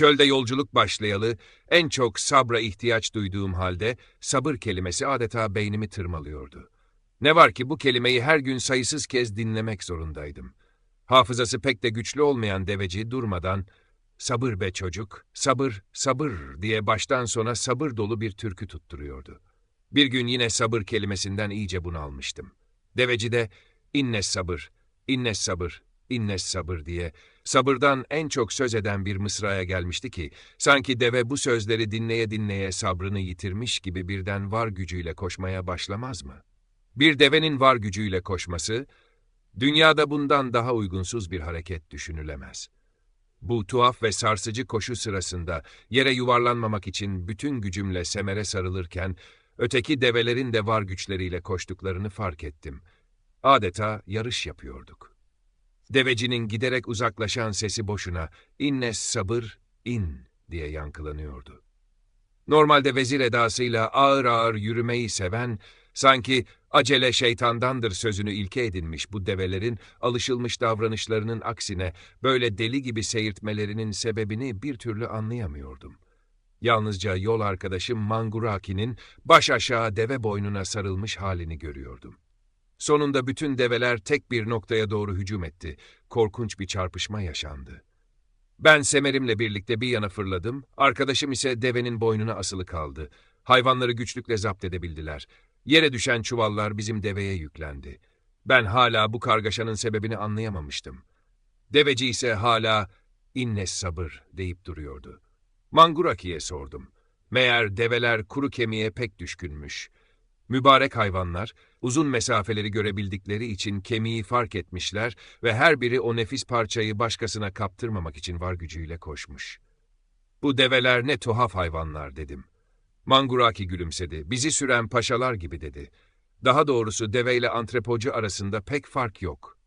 Çölde yolculuk başlayalı en çok sabra ihtiyaç duyduğum halde sabır kelimesi adeta beynimi tırmalıyordu. Ne var ki bu kelimeyi her gün sayısız kez dinlemek zorundaydım. Hafızası pek de güçlü olmayan deveci durmadan sabır be çocuk, sabır, sabır diye baştan sona sabır dolu bir türkü tutturuyordu. Bir gün yine sabır kelimesinden iyice bunalmıştım. Deveci de inne sabır, inne sabır, inne sabır diye sabırdan en çok söz eden bir mısraya gelmişti ki, sanki deve bu sözleri dinleye dinleye sabrını yitirmiş gibi birden var gücüyle koşmaya başlamaz mı? Bir devenin var gücüyle koşması, dünyada bundan daha uygunsuz bir hareket düşünülemez. Bu tuhaf ve sarsıcı koşu sırasında yere yuvarlanmamak için bütün gücümle semere sarılırken, öteki develerin de var güçleriyle koştuklarını fark ettim. Adeta yarış yapıyorduk. Devecinin giderek uzaklaşan sesi boşuna inne sabır in diye yankılanıyordu. Normalde vezir edasıyla ağır ağır yürümeyi seven, sanki acele şeytandandır sözünü ilke edinmiş bu develerin alışılmış davranışlarının aksine böyle deli gibi seyirtmelerinin sebebini bir türlü anlayamıyordum. Yalnızca yol arkadaşım Manguraki'nin baş aşağı deve boynuna sarılmış halini görüyordum. Sonunda bütün develer tek bir noktaya doğru hücum etti. Korkunç bir çarpışma yaşandı. Ben semerimle birlikte bir yana fırladım, arkadaşım ise devenin boynuna asılı kaldı. Hayvanları güçlükle zapt edebildiler. Yere düşen çuvallar bizim deveye yüklendi. Ben hala bu kargaşanın sebebini anlayamamıştım. Deveci ise hala inne sabır deyip duruyordu. Manguraki'ye sordum. Meğer develer kuru kemiğe pek düşkünmüş. Mübarek hayvanlar, uzun mesafeleri görebildikleri için kemiği fark etmişler ve her biri o nefis parçayı başkasına kaptırmamak için var gücüyle koşmuş. Bu develer ne tuhaf hayvanlar dedim. Manguraki gülümsedi. Bizi süren paşalar gibi dedi. Daha doğrusu deveyle antrepocu arasında pek fark yok.